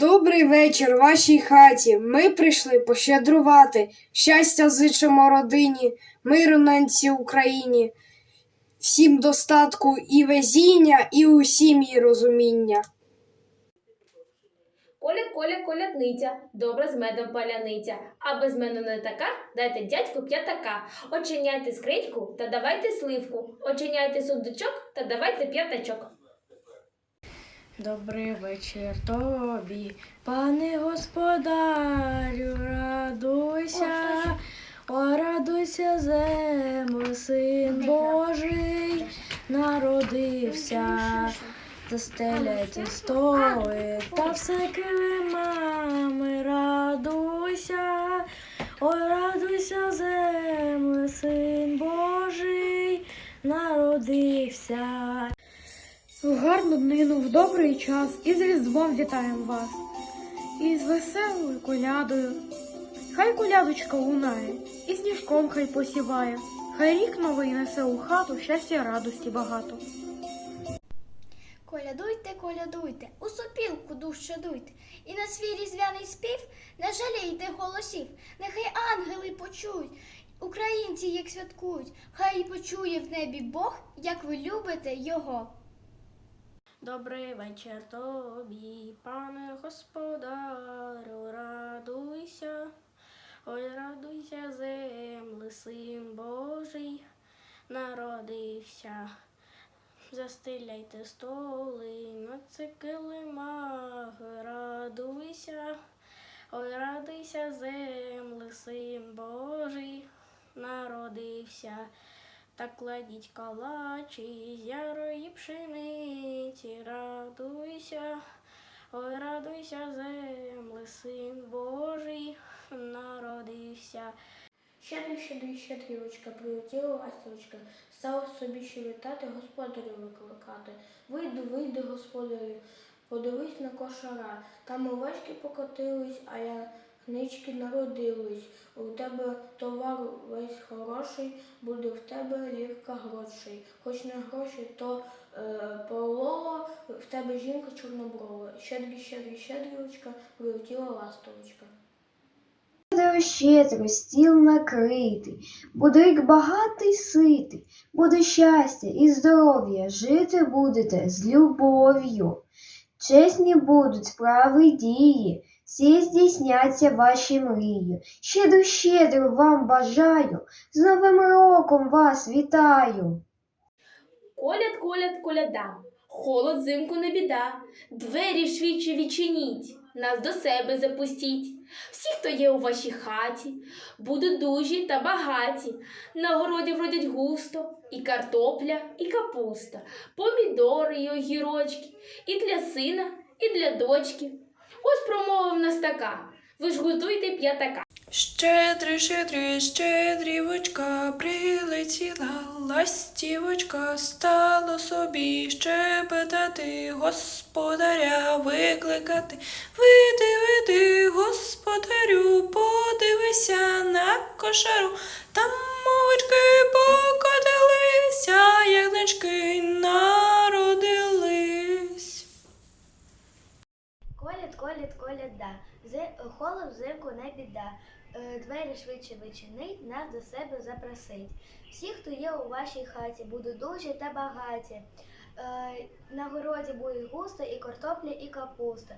Добрий вечір вашій хаті. Ми прийшли пощедрувати. Щастя зичимо родині, миру ненці Україні, всім достатку і везіння, і усім її розуміння. Коля, коля, колядниця, добра з медом паляниця, а без мене не така, дайте дядьку п'ятака. Очиняйте скриньку та давайте сливку, очиняйте сундучок та давайте п'ятачок. Добрий вечір тобі, пане господарю, радуйся, о, радуйся, земле, син Божий народився. Застеляйте столи та все килимами, радуйся, ой, радуйся, земле, син Божий народився. В гарну днину, в добрий час і з Різдвом вітаємо вас. І з веселою колядою. Хай колядочка лунає, і сніжком хай посіває. Хай рік новий несе у хату щастя радості багато. Колядуйте, колядуйте, у сопілку душ дуйте, і на свій різдвяний спів не жалійте голосів. Нехай ангели почують, українці як святкують, хай почує в небі Бог, як ви любите його. Добрий вечір тобі, пане господарю, радуйся, ой, радуйся, земле, син Божий народився. Застеляйте столи на цикилимах, радуйся, ой, радуйся, земле, син Божий народився. Та кладіть калачі з ярої пшениці, радуйся, ой, радуйся, земле, син Божий народився. Щедрий, щедрий, щедрівочка, прилетіла ластівочка, стала собі ще вітати, господарю викликати. Вийди, вийди, господарю, подивись на кошара. Там овечки покотились, а янички народились. У тебе товар весь хороший, буде в тебе лірка грошей. Хоч не гроші, то е, пололо, в тебе жінка чорноброва. Щедрий, щедрий, щедрівочка, прилетіла ластовочка. Щедро, щедро, стіл накритий, буде рік багатий ситий, буде щастя і здоров'я, жити будете з любов'ю. Чесні будуть справи дії, всі здійсняться ваші мрії. Щедро, щедро вам бажаю, з Новим роком вас вітаю. Коляд, коляд, коляда, холод зимку не біда, двері швидше відчиніть, нас до себе запустіть. Всі, хто є у вашій хаті, будуть дужі та багаті. На городі вродять густо, і картопля, і капуста, помідори й огірочки, і для сина, і для дочки. Ось промова в нас така. Ви ж готуйте п'ятака. Щедрий, щедрий, щедрівочка, прилетіла ластівочка, стало собі щебетати, господаря викликати. Вийди, вийди, господарю, подивися на кошару, там мовички покотилися, ягнички народились. Коляд, коляд, коляда, Зи, холод взимку не біда. Е, Двері швидше вичинить, нас до себе запросить. Всі, хто є у вашій хаті, будуть дуже та багаті. Е, На городі буде густо і картопля, і капуста.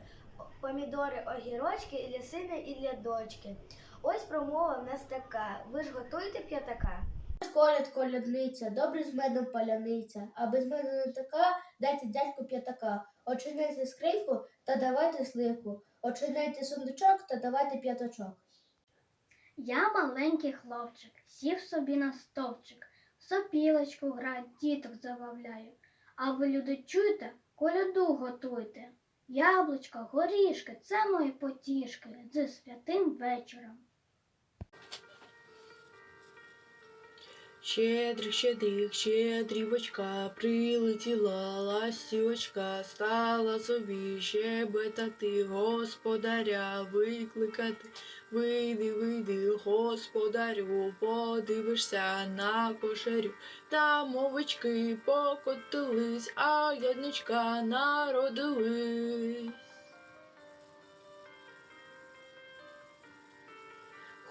Помідори, огірочки і для сина, і для дочки. Ось промова в нас така. Ви ж готуєте п'ятака? Коляд, колядниця, добре з медом паляниця, а без мене не така, дайте дядьку п'ятака. Очиняйте скриньку та давайте сливку. Очиняйте сундучок та давайте п'ятачок. Я маленький хлопчик, сів собі на стовпчик, сопілочку граю, діток забавляю. А ви, люди, чуєте, коляду готуйте. Яблучка, горішки, це мої потішки з святим вечором. Щедрих, щедрих, щедрівочка, прилетіла ластівочка, стала собі щоб та ти, господаря викликати, вийди, вийди, господарю, подивишся на кошерю, там овочки покотились, а ядничка народились.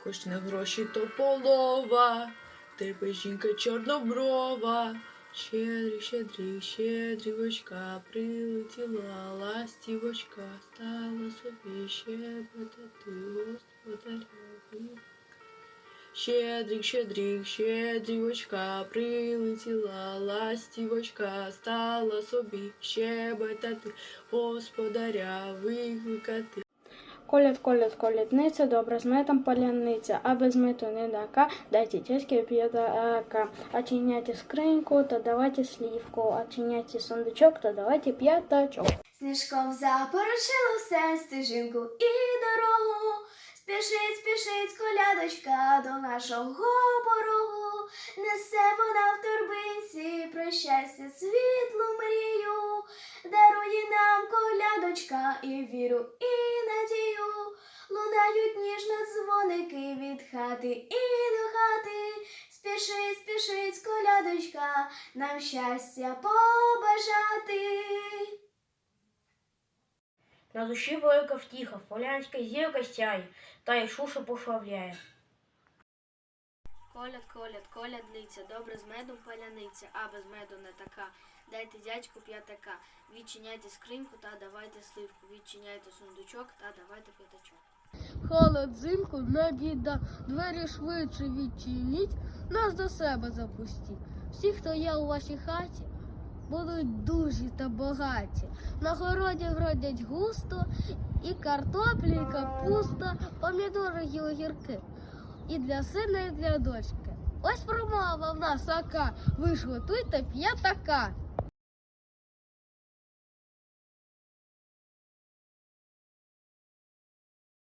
Хоч не гроші, то полова. тебе жінка чорноброва. Щедрі, щедрі, щедрівочка, прилетіла ластівочка, стала собі щебетати господаря. Щедрик, щедрик, щедрівочка, прилетіла ластівочка, стала собі щебетати, господаря викликати. Коляд, коляд, колядниця, добра з метом поляниця, а без мету не дака, дайте тяськи п'ятака. Очиняйте скриньку, та давайте слівку, очиняйте сундучок, та давайте п'ятачок. Сніжком запорушило все стежинку і дорогу. Спішить, спішить колядочка до нашого порогу. Несе вона в торбинці про щастя світлу мрію. Дарує нам колядочка і віру, і надію. Лунають ніжно дзвоники від хати і до хати. Спішить, спішить колядочка, нам щастя побажати. На душі велика втіха, полянська зірка сяє, та й шушу прославляє. Коляд, коляд, колядниця, добре з медом паляниця, а без меду не така. Дайте дядьку п'ятака, відчиняйте скриньку та давайте сливку, відчиняйте сундучок та давайте п'ятачок. Холод зимку не біда, двері швидше відчиніть, нас до себе запустіть. Всі, хто є у вашій хаті, будуть дужі та багаті. На городі вродять густо, і картоплі, і капуста, помідори й огірки. І для сина, і для дочки. Ось промова в нас така. Ви ж готуйте п'ятака.